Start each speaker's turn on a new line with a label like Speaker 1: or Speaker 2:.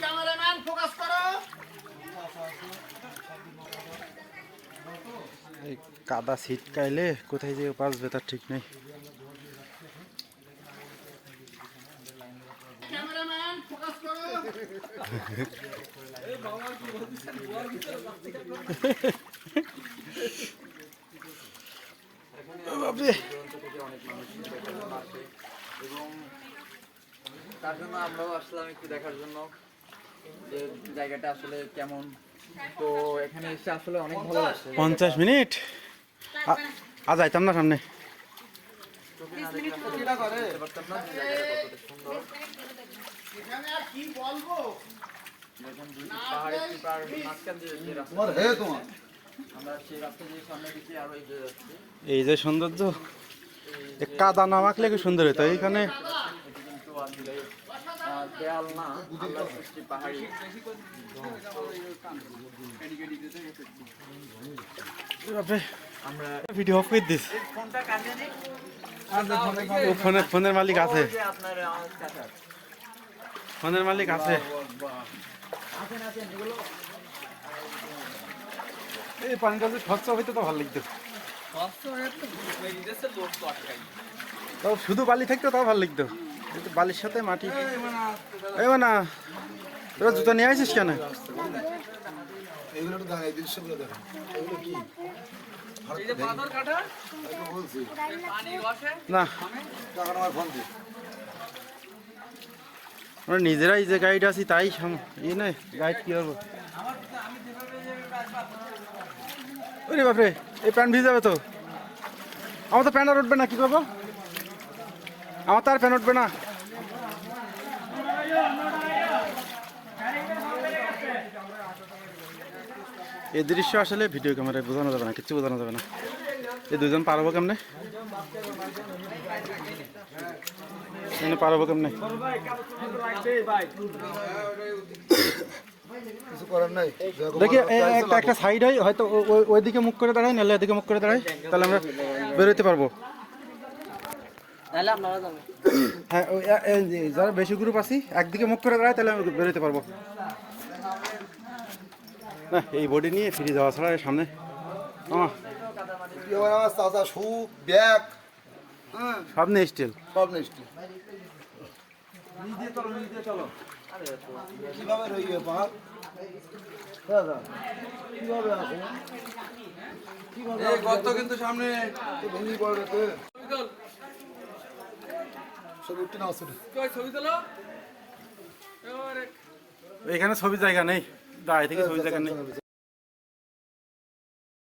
Speaker 1: Cameraman focus করো।
Speaker 2: এই কাদা ছিটকাইলে কোথায় যে বাঁচবে তার ঠিক নেই।
Speaker 1: ক্যামেরাম্যান ফোকাস করো।
Speaker 2: বাপরে।
Speaker 3: এবং তার জন্য আমরাও আসলাম একটু দেখার জন্য যে জায়গাটা আসলে কেমন। তো এখানে এসে আসলে অনেক ভালো লাগছে।
Speaker 2: পঞ্চাশ মিনিট? আজ আইতাম না সামনে।
Speaker 1: কি বলব?
Speaker 2: এই যে সৌন্দর্য কাদা না মাখলে কি সুন্দর হতো এইখানে
Speaker 3: এটি কিন্তু আসলে আহ, দেয়াল না আল্লাহর সৃষ্টি পাহাড়ি
Speaker 2: বাপরে
Speaker 3: আমরা
Speaker 2: ভিডিও অফ করে দিস।
Speaker 3: ফোনটা কাজে নেই
Speaker 2: ও ফোনের ফোনের মালিক আছে। ফোনের মালিক আছে। এই পানিটা যদি খরচা হইতো তো ভালো লাগতো তাও শুধু বালি থাকতো তাও ভালো লাগতো। কিন্তু বালির সাথে মাটি। এই না তোরা জুতা নিয়ে আসিস কেন?
Speaker 4: এইগুলো একটু দেখেন এই দৃশ্যগুলো দেখেন এগুলো কি আমি বলছি
Speaker 2: না
Speaker 4: টাকা আমার
Speaker 2: নিজেরাই যে গাইড আছি, তাই ইয়ে নয়, গাইড কি করব? ওরে বাপরে, এই প্যান্ট ভিজে যাবে তো। আমার তো প্যান্ট আর উঠবে না, কি করব? আমার তো আর প্যান্ট উঠবে না। এই দৃশ্য আসলে ভিডিও ক্যামেরায় বোঝানো যাবে না, কিচ্ছু বোঝানো যাবে না। এই দুজন পারব কেমনে? এখানে পারব কেমনে?
Speaker 4: কিছু করার নাই।
Speaker 2: দেখি একটা একটা সাইড হয় হয়তো ওইদিকে মুখ করে দাঁড়ায় নাহলে এদিকে মুখ করে দাঁড়ায় তাহলে আমরা বেরোতে পারব। হ্যাঁ যারা বেশি গ্রুপ আছি একদিকে মুখ করে দাঁড়ায় তাহলে আমরা বেরোতে পারব। না এই বডি নিয়ে ফিরে যাওয়া ছাড়া সামনে আমা
Speaker 4: কি হবে আমার চাচা? Shoe bag. হ্যাঁ
Speaker 2: সব স্টিল।
Speaker 4: সব নেস্টি কীভাবে রইবে পাহাড়? দাদা কীভাবে আছে? কীভাবে গর্ত কিন্তু সামনে। ভেঙে পড়বে তো। সব উঠতে না আসলে
Speaker 2: এখানে ছবি জায়গা নেই। দাঁড়ায় থেকে ছবি জায়গা নেই।